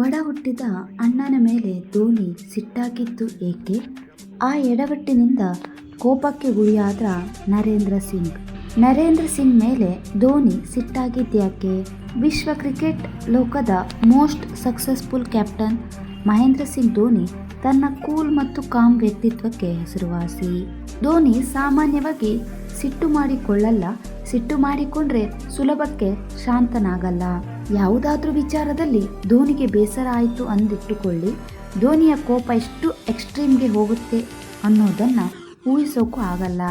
ಒಡ ಹುಟ್ಟಿದ ಅಣ್ಣನ ಮೇಲೆ ಧೋನಿ ಸಿಟ್ಟಾಗಿದ್ದು ಏಕೆ? ಆ ಎಡವಟ್ಟಿನಿಂದ ಕೋಪಕ್ಕೆ ಗುರಿಯಾದ ನರೇಂದ್ರ ಸಿಂಗ್. ನರೇಂದ್ರ ಸಿಂಗ್ ಮೇಲೆ ಧೋನಿ ಸಿಟ್ಟಾಗಿದ್ಯಾಕೆ ವಿಶ್ವ ಕ್ರಿಕೆಟ್ ಲೋಕದ most successful captain Mahendra Singh Dhoni ತನ್ನ ಕೂಲ್ ಮತ್ತು ಕಾಮ್ ವ್ಯಕ್ತಿತ್ವಕ್ಕೆ ಹೆಸರುವಾಸಿ. ಧೋನಿ ಸಾಮಾನ್ಯವಾಗಿ ಸಿಟ್ಟು ಮಾಡಿಕೊಳ್ಳಲ್ಲ, ಸಿಟ್ಟು ಮಾಡಿಕೊಂಡ್ರೆ ಸುಲಭಕ್ಕೆ ಶಾಂತನಾಗಲ್ಲ. ಯಾವುದಾದ್ರೂ ವಿಚಾರದಲ್ಲಿ ಧೋನಿಗೆ ಬೇಸರ ಆಯಿತು ಅಂದಿಟ್ಟುಕೊಳ್ಳಿ. ಧೋನಿಯ ಕೋಪ ಎಷ್ಟು ಎಕ್ಸ್ಟ್ರೀಮ್ಗೆ ಹೋಗುತ್ತೆ ಅನ್ನೋದನ್ನು ಊಹಿಸೋಕ್ಕೂ ಆಗಲ್ಲ.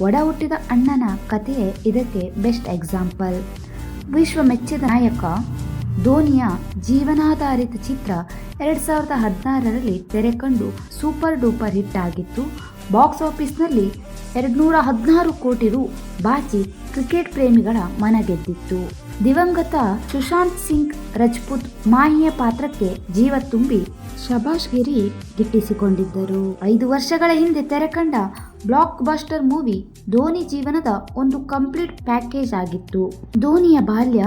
ಒಡ ಹುಟ್ಟಿದ ಅಣ್ಣನ ಕಥೆಯೇ ಇದಕ್ಕೆ ಬೆಸ್ಟ್ ಎಕ್ಸಾಂಪಲ್. ವಿಶ್ವ ಮೆಚ್ಚಿದ ನಾಯಕ, ಧೋನಿಯ ಜೀವನಾಧಾರಿತ ಚಿತ್ರ ಎರಡು ಸಾವಿರದ ಹದಿನಾರರಲ್ಲಿ ತೆರೆಕಂಡು ಸೂಪರ್ ಡೂಪರ್ ಹಿಟ್ ಆಗಿತ್ತು. ಬಾಕ್ಸ್ ಆಫೀಸ್ನಲ್ಲಿ ಎರಡುನೂರ ಹದಿನಾರು ಕೋಟಿ ರು ಬಾಚಿ ಕ್ರಿಕೆಟ್ ಪ್ರೇಮಿಗಳ ಮನ ಗೆದ್ದಿತ್ತು. ದಿವಂಗತ ಸುಶಾಂತ್ ಸಿಂಗ್ ರಜಪೂತ್ ಮಾಹಿಯ ಪಾತ್ರಕ್ಕೆ ಜೀವ ತುಂಬಿ ಶಬಾಷ್ ಗಿರಿ ಗಿಟ್ಟಿಸಿಕೊಂಡಿದ್ದರು. ಐದು ವರ್ಷಗಳ ಹಿಂದೆ ತೆರೆಕಂಡ ಬ್ಲಾಕ್ ಬಸ್ಟರ್ ಮೂವಿ ಧೋನಿ ಜೀವನದ ಒಂದು ಕಂಪ್ಲೀಟ್ ಪ್ಯಾಕೇಜ್ ಆಗಿತ್ತು. ಧೋನಿಯ ಬಾಲ್ಯ,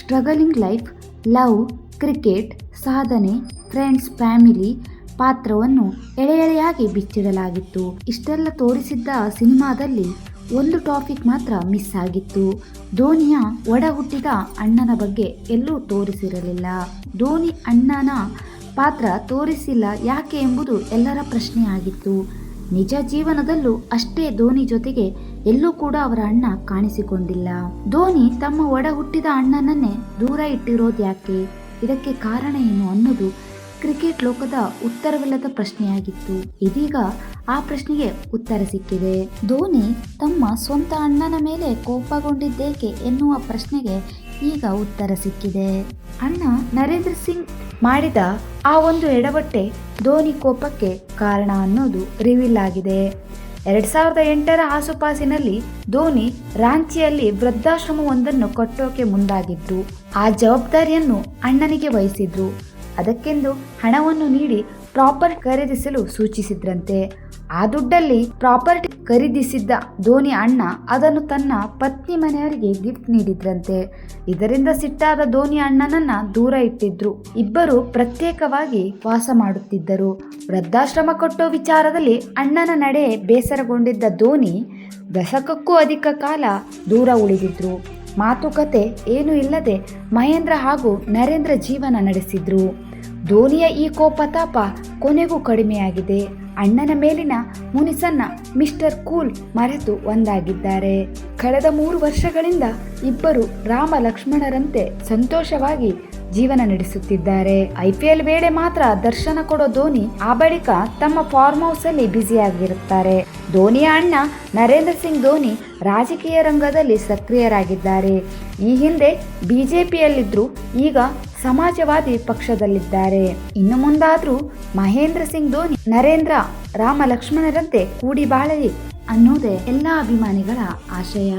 ಸ್ಟ್ರಗಲಿಂಗ್ ಲೈಫ್, ಲವ್, ಕ್ರಿಕೆಟ್, ಸಾಧನೆ, ಫ್ರೆಂಡ್ಸ್, ಫ್ಯಾಮಿಲಿ ಪಾತ್ರವನ್ನು ಎಳೆ ಎಳೆಯಾಗಿ ಬಿಚ್ಚಿಡಲಾಗಿತ್ತು. ಇಷ್ಟೆಲ್ಲ ತೋರಿಸಿದ್ದ ಸಿನಿಮಾದಲ್ಲಿ ಒಂದು ಟಾಪಿಕ್ ಮಾತ್ರ ಮಿಸ್ ಆಗಿತ್ತು. ಧೋನಿಯ ಒಡ ಹುಟ್ಟಿದ ಅಣ್ಣನ ಬಗ್ಗೆ ಎಲ್ಲೂ ತೋರಿಸಿರಲಿಲ್ಲ. ಧೋನಿ ಅಣ್ಣನ ಪಾತ್ರ ತೋರಿಸಿಲ್ಲ ಯಾಕೆ ಎಂಬುದು ಎಲ್ಲರ ಪ್ರಶ್ನೆಯಾಗಿತ್ತು ನಿಜ ಜೀವನದಲ್ಲೂ ಅಷ್ಟೇ ಧೋನಿ ಜೊತೆಗೆ ಎಲ್ಲೂ ಕೂಡ ಅವರ ಅಣ್ಣ ಕಾಣಿಸಿಕೊಂಡಿಲ್ಲ. ಧೋನಿ ತಮ್ಮ ಒಡ ಹುಟ್ಟಿದ ಅಣ್ಣನನ್ನೇ ದೂರ ಇಟ್ಟಿರೋದು ಯಾಕೆ ಇದಕ್ಕೆ ಕಾರಣ ಏನು ಅನ್ನೋದು ಕ್ರಿಕೆಟ್ ಲೋಕದ ಉತ್ತರವಿಲ್ಲದ ಪ್ರಶ್ನೆಯಾಗಿತ್ತು. ಇದೀಗ ಆ ಪ್ರಶ್ನೆಗೆ ಉತ್ತರ ಸಿಕ್ಕಿದೆ. ಧೋನಿ ತಮ್ಮ ಸ್ವಂತ ಅಣ್ಣನ ಮೇಲೆ ಕೋಪಗೊಂಡಿದ್ದೇಕೆ ಎನ್ನುವ ಪ್ರಶ್ನೆಗೆ ಈಗ ಉತ್ತರ ಸಿಕ್ಕಿದೆ. ಅಣ್ಣ ನರೇಂದ್ರ ಸಿಂಗ್ ಮಾಡಿದ ಆ ಒಂದು ಎಡವಟ್ಟೆ ಧೋನಿ ಕೋಪಕ್ಕೆ ಕಾರಣ ಅನ್ನೋದು ರಿವೀಲ್ ಆಗಿದೆ. ಎರಡ್ ಸಾವಿರದ ಎಂಟರ ಆಸುಪಾಸಿನಲ್ಲಿ ಧೋನಿ ರಾಂಚಿಯಲ್ಲಿ ವೃದ್ಧಾಶ್ರಮವೊಂದನ್ನು ಕಟ್ಟೋಕೆ ಮುಂದಾಗಿದ್ರು ಆ ಜವಾಬ್ದಾರಿಯನ್ನು ಅಣ್ಣನಿಗೆ ವಹಿಸಿದ್ರು. ಅದಕ್ಕೆಂದು ಹಣವನ್ನು ನೀಡಿ ಪ್ರಾಪರ್ಟಿ ಖರೀದಿಸಲು ಸೂಚಿಸಿದ್ರಂತೆ. ಆ ದುಡ್ಡಲ್ಲಿ ಪ್ರಾಪರ್ಟಿ ಖರೀದಿಸಿದ್ದ ಧೋನಿ ಅಣ್ಣ ಅದನ್ನು ತನ್ನ ಪತ್ನಿ ಮನೆಯವರಿಗೆ ಗಿಫ್ಟ್ ನೀಡಿದ್ರಂತೆ. ಇದರಿಂದ ಸಿಟ್ಟಾದ ಧೋನಿ ಅಣ್ಣನನ್ನ ದೂರ ಇಟ್ಟಿದ್ರು. ಇಬ್ಬರು ಪ್ರತ್ಯೇಕವಾಗಿ ವಾಸ ಮಾಡುತ್ತಿದ್ದರು. ವೃದ್ಧಾಶ್ರಮ ಕಟ್ಟೋ ವಿಚಾರದಲ್ಲಿ ಅಣ್ಣನ ನಡೆ ಬೇಸರಗೊಂಡಿದ್ದ ಧೋನಿ ದಶಕಕ್ಕೂ ಅಧಿಕ ಕಾಲ ದೂರ ಉಳಿದಿದ್ರು. ಮಾತುಕತೆ ಏನೂ ಇಲ್ಲದೆ ಮಹೇಂದ್ರ ಹಾಗೂ ನರೇಂದ್ರ ಜೀವನ ನಡೆಸಿದ್ರು. ಧೋನಿಯ ಈ ಕೋಪತಾಪ ಕೊನೆಗೂ ಕಡಿಮೆಯಾಗಿದೆ. ಅಣ್ಣನ ಮೇಲಿನ ಮುನಿಸನ್ನ ಮಿಸ್ಟರ್ ಕೂಲ್ ಮರೆತು ಒಂದಾಗಿದ್ದಾರೆ. ಕಳೆದ ಮೂರು ವರ್ಷಗಳಿಂದ ಇಬ್ಬರು ರಾಮ ಲಕ್ಷ್ಮಣರಂತೆ ಸಂತೋಷವಾಗಿ ಜೀವನ ನಡೆಸುತ್ತಿದ್ದಾರೆ. ಐಪಿಎಲ್ ವೇಳೆ ಮಾತ್ರ ದರ್ಶನ ಕೊಡೋ ಧೋನಿ, ಆ ಬಳಿಕ ತಮ್ಮ ಫಾರ್ಮ್ ಹೌಸ್ ಅಲ್ಲಿ ಬ್ಯುಸಿಯಾಗಿರುತ್ತಾರೆ ಧೋನಿಯ ಅಣ್ಣ ನರೇಂದ್ರ ಸಿಂಗ್ ಧೋನಿ ರಾಜಕೀಯ ರಂಗದಲ್ಲಿ ಸಕ್ರಿಯರಾಗಿದ್ದಾರೆ. ಈ ಹಿಂದೆ ಬಿಜೆಪಿಯಲ್ಲಿದ್ರು ಈಗ ಸಮಾಜವಾದಿ ಪಕ್ಷದಲ್ಲಿದ್ದಾರೆ. ಇನ್ನು ಮುಂದಾದ್ರೂ ಮಹೇಂದ್ರ ಸಿಂಗ್ ಧೋನಿ, ನರೇಂದ್ರ ರಾಮ ಲಕ್ಷ್ಮಣರಂತೆ ಕೂಡಿ ಬಾಳಲಿ ಅನ್ನೋದೇ ಎಲ್ಲ ಅಭಿಮಾನಿಗಳ ಆಶಯ.